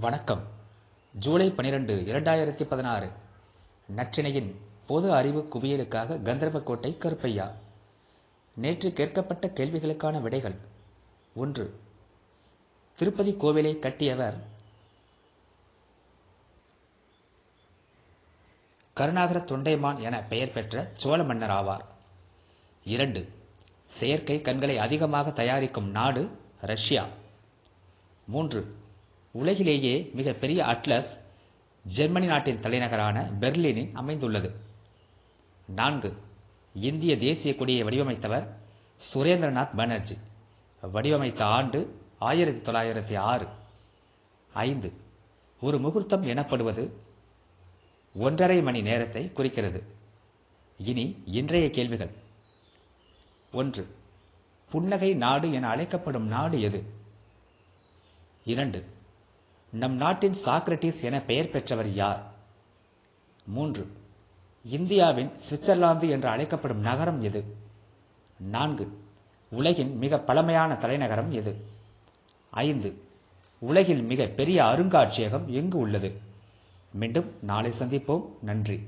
வணக்கம். ஜூலை பனிரெண்டு இரண்டாயிரத்தி பதினாறு. நற்றினையின் பொது அறிவு குவியலுக்காக கந்தர்வக்கோட்டை கருப்பையா. நேற்று கேட்கப்பட்ட கேள்விகளுக்கான விடைகள். ஒன்று திருப்பதி கோவிலை கட்டியவர் கருணாகர தொண்டைமான் என பெயர் பெற்ற சோழ மன்னர் ஆவார். இரண்டு செயற்கை கண்களை அதிகமாக தயாரிக்கும் நாடு ரஷ்யா. மூன்று உலகிலேயே மிக பெரிய அட்லஸ் ஜெர்மனி நாட்டின் தலைநகரான பெர்லினில் அமைந்துள்ளது. நான்கு இந்திய தேசிய கொடியை வடிவமைத்தவர் சுரேந்திரநாத் பானர்ஜி. வடிவமைத்த ஆண்டு ஆயிரத்தி தொள்ளாயிரத்தி ஆறு. ஐந்து ஒரு முகூர்த்தம் எனப்படுவது ஒன்றரை மணி நேரத்தை குறிக்கிறது. இனி இன்றைய கேள்விகள். ஒன்று புன்னகை நாடு என அழைக்கப்படும் நாடு எது? இரண்டு நம் நாட்டின் சாக்ரட்டிஸ் என பெயர் பெற்றவர் யார்? மூன்று. இந்தியாவின் சுவிட்சர்லாந்து என்று அழைக்கப்படும் நகரம் எது? நான்கு. உலகின் மிக பழமையான தலைநகரம் எது? ஐந்து. உலகில் மிக பெரிய அருங்காட்சியகம் எங்கு உள்ளது? மீண்டும் நாளை சந்திப்போம். நன்றி.